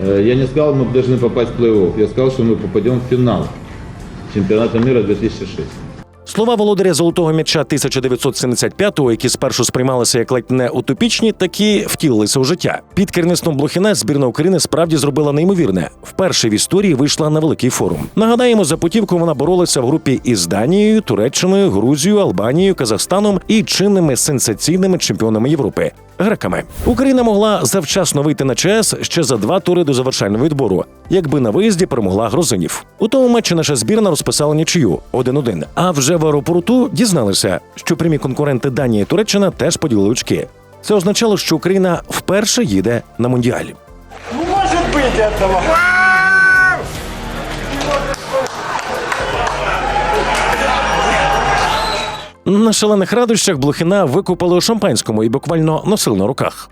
Э, Я не сказал, мы должны попасть в плей-офф. Я сказал, что мы попадем в финал чемпионата мира 2006. Слова володаря золотого м'яча 1975-го, які спершу сприймалися як ледь не утопічні, таки втілилися у життя. Під керівництвом Блохіна збірна України справді зробила неймовірне. Вперше в історії вийшла на великий форум. Нагадаємо, за путівку вона боролася в групі із Данією, Туреччиною, Грузією, Албанією, Казахстаном і чинними сенсаційними чемпіонами Європи. Греками Україна могла завчасно вийти на ЧС ще за два тури до завершального відбору, якби на виїзді перемогла грузинів. У тому матчі наша збірна розписала нічию 1-1. А вже в аеропорту дізналися, що прямі конкуренти Данії і Туреччина теж поділили очки. Це означало, що Україна вперше їде на мундіаль. Ну, може бути, этого! На шалених радощах Блохіна викупали у шампанському і буквально носили на руках.